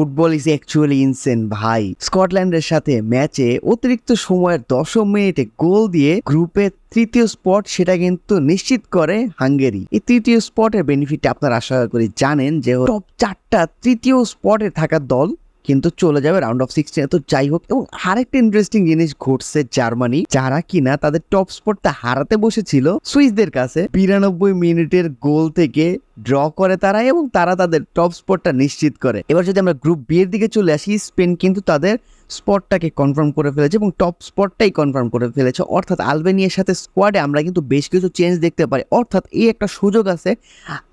Football is actually insane ভাই। স্কটল্যান্ডের সাথে ম্যাচে অতিরিক্ত সময়ের দশম মিনিটে গোল দিয়ে গ্রুপের তৃতীয় স্পট সেটা কিন্তু নিশ্চিত করে হাঙ্গেরি। এই তৃতীয় স্পটের বেনিফিট আপনারা আশা করি জানেন যে টপ চারটা তৃতীয় স্পটে থাকা দল কিন্তু চলে যাবে রাউন্ড অফ সিক্সটিনে তো যাই হোক, এবং আরেকটা ইন্টারেস্টিং জিনিস ঘটছে জার্মানি, যারা কিনা তাদের টপ স্পটটা হারাতে বসেছিল সুইসদের কাছে। বিরানব্বই মিনিটের গোল থেকে ড্র করে তারা এবং তারা তাদের টপ স্পটটা নিশ্চিত করে। এবার যদি আমরা গ্রুপ বি এর দিকে চলে আসি, স্পেন কিন্তু তাদের স্পটটাকে কনফার্ম করে ফেলেছে এবং টপ স্পটটাই কনফার্ম করে ফেলেছে। অর্থাৎ আলবেনিয়ার সাথে স্কোয়াডে আমরা কিন্তু বেশ কিছু চেঞ্জ দেখতে পারি। অর্থাৎ এই একটা সুযোগ আছে,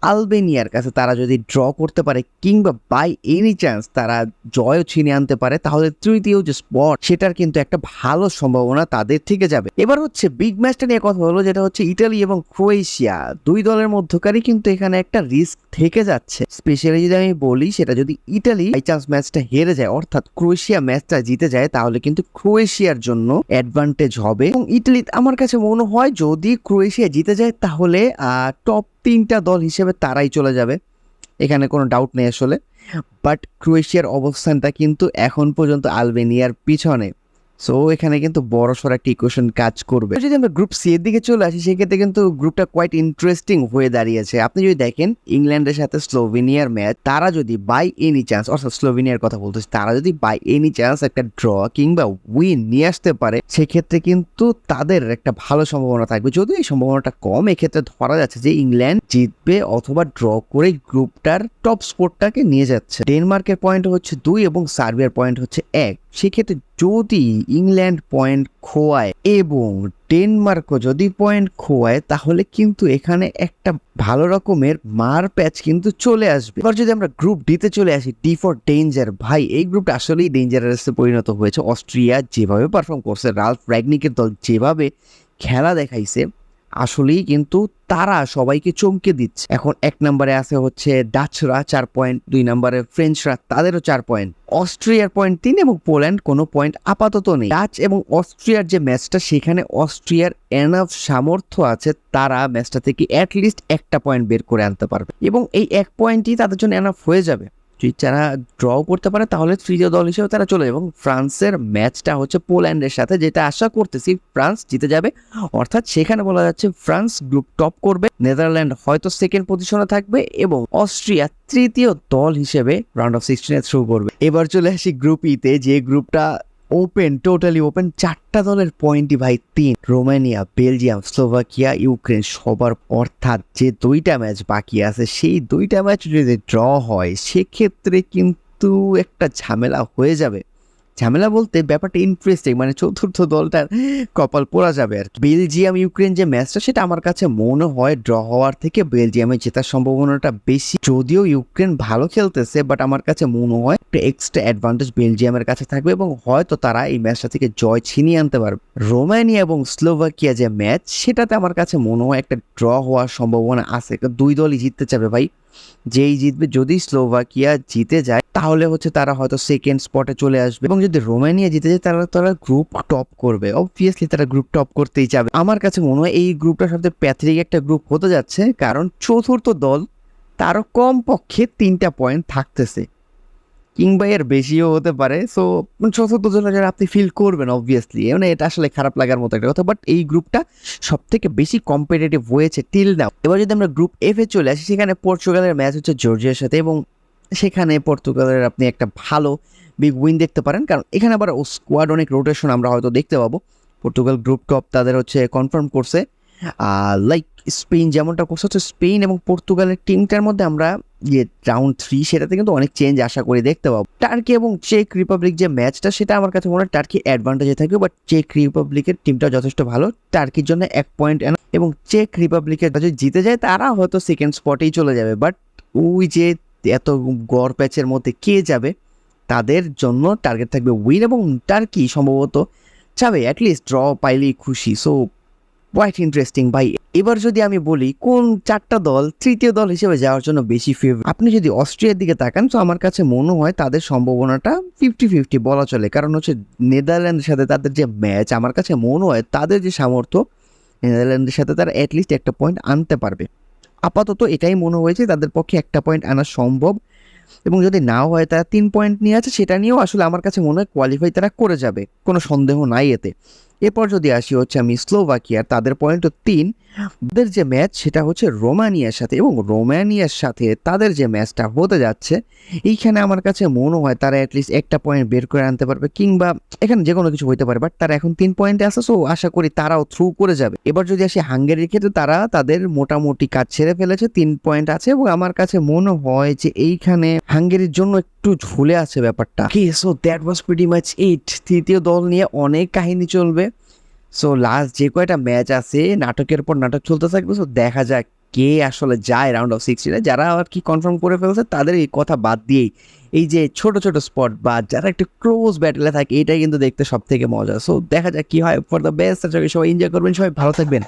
আলবেনিয়ার কাছে তারা যদি ড্র করতে পারে কিংবা বাই এনি চান্স তারা জয়ও ছিনে আনতে পারে, তাহলে তৃতীয় যে স্পট সেটার কিন্তু একটা ভালো সম্ভাবনা তাদের থেকে যাবে। এবার হচ্ছে বিগ ম্যাচটা নিয়ে কথা হলো, যেটা হচ্ছে ইটালি এবং ক্রোয়েশিয়া। দুই দলের মধ্যকারই কিন্তু এখানে একটা রিস্ক থেকে যাচ্ছে। স্পেশালি যদি আমি বলি, সেটা যদি ইটালি বাই চান্স ম্যাচটা হেরে যায়, অর্থাৎ ক্রোয়েশিয়া ম্যাচটা জিতে যায়, তাহলে কিন্তু ক্রোয়েশিয়ার জন্য অ্যাডভান্টেজ হবে। এবং ইটালি আমার কাছে মনে হয় যদি ক্রোয়েশিয়া জিতে যায়, তাহলে টপ তিনটা দল হিসেবে তারাই চলে যাবে। এখানে কোনো ডাউট নেই আসলে। বাট ক্রোয়েশিয়ার অবস্থানটা কিন্তু এখন পর্যন্ত আলবেনিয়ার পিছনে। সো এখানে কিন্তু বড় সড় একটা ইকুয়েশন কাজ করবে। যদি আমরা গ্রুপ সি এর দিকে চলে আসি, সেক্ষেত্রে কিন্তু গ্রুপটা কোয়াইট ইন্টারেস্টিং হয়ে দাঁড়িয়েছে। আপনি যদি দেখেন ইংল্যান্ডের সাথে স্লোভেনিয়ার ম্যাচ তারা যদি বাই এনি চান্স অর্থাৎ স্লোভেনিয়ার কথা বলতেছি, তারা যদি বাই এনি চান্স একটা ড্র কিংবা উইন নিয়ে আসতে পারে, সেক্ষেত্রে কিন্তু তাদের একটা ভালো সম্ভাবনা থাকবে। যদিও এই সম্ভাবনাটা কম, এক্ষেত্রে ধরা যাচ্ছে যে ইংল্যান্ড জিতবে অথবা ড্র করে গ্রুপটার টপ স্পোর্টটাকে নিয়ে যাচ্ছে। ডেনমার্কের পয়েন্ট হচ্ছে দুই এবং সার্বিয়ার পয়েন্ট হচ্ছে এক। সেক্ষেত্রে যদি ইংল্যান্ড পয়েন্ট খোয়ায় এবং ডেনমার্কও যদি পয়েন্ট খোয়ায়, তাহলে কিন্তু এখানে একটা ভালো রকমের মার প্যাচ কিন্তু চলে আসবে। এবার যদি আমরা গ্রুপ ডিতে চলে আসি ডি ফর ডেঞ্জার ভাই, এই গ্রুপটা আসলেই ডেঞ্জারাসে পরিণত হয়েছে। অস্ট্রিয়া যেভাবে পারফর্ম করছে, রালফ র্যাগনিকের দল যেভাবে খেলা দেখাইছে আসলেই কিন্তু তারা সবাইকে চমকে দিচ্ছে। এখন এক নম্বরে আছে হচ্ছে ডাচরা চার পয়েন্ট, দুই নম্বরে ফ্রেঞ্চরা তাদেরও চার পয়েন্ট। অস্ট্রিয়ার পয়েন্ট তিন এবং পোল্যান্ড কোনো পয়েন্ট আপাতত নেই। ডাচ এবং অস্ট্রিয়ার যে ম্যাচটা, সেখানে অস্ট্রিয়ার এনাফ সামর্থ্য আছে, তারা ম্যাচটা থেকে অ্যাটলিস্ট একটা পয়েন্ট বের করে আনতে পারবে। এবং এই এক পয়েন্টই তাদের জন্য এনাফ হয়ে যাবে। যদি তারা ড্র করতে পারে, তাহলে তৃতীয় দল হিসেবে তারা চলে এবং ফ্রান্সের ম্যাচটা হচ্ছে পোল্যান্ডের সাথে, যেটা আশা করতেছি ফ্রান্স জিতে যাবে। অর্থাৎ সেখানে বলা যাচ্ছে ফ্রান্স গ্রুপ টপ করবে। নেদারল্যান্ড হয়তো সেকেন্ড পজিশনে থাকবে এবং অস্ট্রিয়া তৃতীয় দল হিসেবে রাউন্ড অফ সিক্সটিনে থ্রু করবে। এবার চলে আসি গ্রুপ ইতে যে গ্রুপটা ওপেন টোটালি ওপেন চারটা দলের পয়েন্টই ভাই, তিন। রোমানিয়া, বেলজিয়াম, স্লোভাকিয়া, ইউক্রেন, সবার অর্থাৎ যে দুইটা ম্যাচ বাকি আছে, সেই দুইটা ম্যাচ যদি ড্র হয়, সেক্ষেত্রে কিন্তু একটা ঝামেলা হয়ে যাবে। ঝামেলা বলতে ব্যাপারটা ইন্টারেস্টিং মানে চতুর্থ দলটার কপাল পোড়া যাবে আর বেলজিয়াম ইউক্রেন যে ম্যাচটা সেটা আমার কাছে মনে হয় ড্র হওয়ার থেকে বেলজিয়ামে জেতার সম্ভাবনাটা বেশি। যদিও ইউক্রেন ভালো খেলতেছে বাট আমার কাছে মনে হয় একটা এক্সট্রা অ্যাডভান্টেজ বেলজিয়ামের কাছে থাকবে এবং হয়তো তারা এই ম্যাচটা থেকে জয় ছিনিয়ে আনতে পারবে। রোমানিয়া এবং স্লোভাকিয়া যে ম্যাচ সেটাতে আমার কাছে মনে হয় একটা ড্র হওয়ার সম্ভাবনা আছে। দুই দলই জিততে চাবে ভাই। যেই জিতবে, যদি স্লোভাকিয়া জিতে যায়, তাহলে হচ্ছে তারা হয়তো সেকেন্ড স্পটে চলে আসবে। এবং যদি রোমানিয়া জিতে যায় তারা তারা গ্রুপ টপ করবে। অবভিয়াসলি তারা গ্রুপ টপ করতেই যাবে আমার কাছে মনে হয় এই গ্রুপটা সবচেয়ে প্যাথরিক একটা গ্রুপ হতে যাচ্ছে, কারণ চতুর্থ দল তারও কমপক্ষে তিনটা পয়েন্ট থাকতেছে। কিংবা এর বেশিও হতে পারে। সো চতুর্থ জনের যারা আপনি ফিল করবেন অবভিয়াসলি মানে এটা আসলে খারাপ লাগার মতো একটা কথা বাট এই গ্রুপটা সব থেকে বেশি কম্পিটিটিভ হয়েছে টিল নাও এবার যদি আমরা গ্রুপ এফ চলে আসি, সেখানে পর্তুগালের ম্যাচ হচ্ছে জর্জিয়ার সাথে এবং সেখানে পর্তুগালের আপনি একটা ভালো বিগ উইন দেখতে পারেন। কারণ এখানে আবার ও স্কোয়াড অনেক রোটেশন আমরা হয়তো দেখতে পাবো। পর্তুগাল গ্রুপ টপ তাদের হচ্ছে কনফার্ম করছে। লাইক স্পেন যেমনটা করছে, হচ্ছে স্পেন এবং পর্তুগালের টিমটার মধ্যে আমরা ইয়ে রাউন্ড থ্রি সেটাতে কিন্তু অনেক চেঞ্জ আশা করি দেখতে পাবো। টার্কি এবং চেক রিপাবলিক যে ম্যাচটা সেটা আমার কাছে মনে হয় টার্কি অ্যাডভান্টেজে থাকবে বাট চেক রিপাবলিকের টিমটা যথেষ্ট ভালো। টার্কির জন্য এক পয়েন্ট এবং চেক রিপাবলিকের যদি জিতে যায়, তারা হয়তো সেকেন্ড স্পটেই চলে যাবে। বাট ওই যে এত গড় প্যাচের মধ্যে কে যাবে, তাদের জন্য টার্গেট থাকবে উইন এবং টার্কি সম্ভবত যাবে অ্যাটলিস্ট ড্র পাইলেই খুশি। সো কোয়াইট ইন্টারেস্টিং ভাই, এবার যদি আমি বলি কোন চারটা দল তৃতীয় দল হিসেবে যাওয়ার জন্য বেশি ফেভার আপনি যদি অস্ট্রিয়ার দিকে তাকান, তো আমার কাছে মনে হয় তাদের সম্ভাবনাটা ফিফটি ফিফটি বলা চলে। কারণ হচ্ছে নেদারল্যান্ডের সাথে তাদের যে ম্যাচ আমার কাছে মনে হয় তাদের যে সামর্থ্য, নেদারল্যান্ডের সাথে তারা অ্যাটলিস্ট একটা পয়েন্ট আনতে পারবে। আপাতত এটাই মনে হয়েছে, তাদের পক্ষে একটা পয়েন্ট আনা সম্ভব। এবং যদি নাও হয়, তারা তিন পয়েন্ট নিয়ে আছে, সেটা নিয়েও আসলে আমার কাছে মনে হয় কোয়ালিফাই তারা করে যাবে। কোনো সন্দেহ নাই এতে। এরপর যদি আসি হচ্ছে আমি স্লোভাকিয়ার, তাদের পয়েন্টও তিন। ওদের যে ম্যাচ সেটা হচ্ছে রোমানিয়ার সাথে এবং রোমানিয়ার সাথে তাদের যে ম্যাচটা হতে যাচ্ছে, এইখানে আমার কাছে মনে হয় তারা অ্যাটলিস্ট একটা পয়েন্ট বের করে আনতে পারবে কিংবা এখানে যে কোনো কিছু হইতে পারে বাট তারা এখন তিন পয়েন্টে আসে সো আশা করি তারাও থ্রু করে যাবে। এবার যদি আসি হাঙ্গেরির ক্ষেত্রে, তারা তাদের মোটামুটি কাজ ছেড়ে ফেলেছে, তিন পয়েন্ট আছে এবং আমার কাছে মনে হয় যে এইখানে হাঙ্গেরির জন্য একটু ঝুলে আছে ব্যাপারটা। So that was pretty much it তৃতীয় দল নিয়ে অনেক কাহিনী চলবে। সো লাস্ট যে কয়টা ম্যাচ আছে, নাটকের পর নাটক চলতে থাকবে সো দেখা যাক কে আসলে যায় রাউন্ড অফ সিক্সটিনে যারা আর কি কনফার্ম করে ফেলছে, তাদের এই কথা বাদ দিয়েই এই যে ছোট ছোট স্পট বা যারা একটু ক্লোজ ব্যাটেলে থাকে, এটাই কিন্তু দেখতে সব থেকে মজা। সো দেখা যাক কি হয়। ফর দ্য বেস্ট সবাই এনজয় করবেন, সবাই ভালো থাকবেন.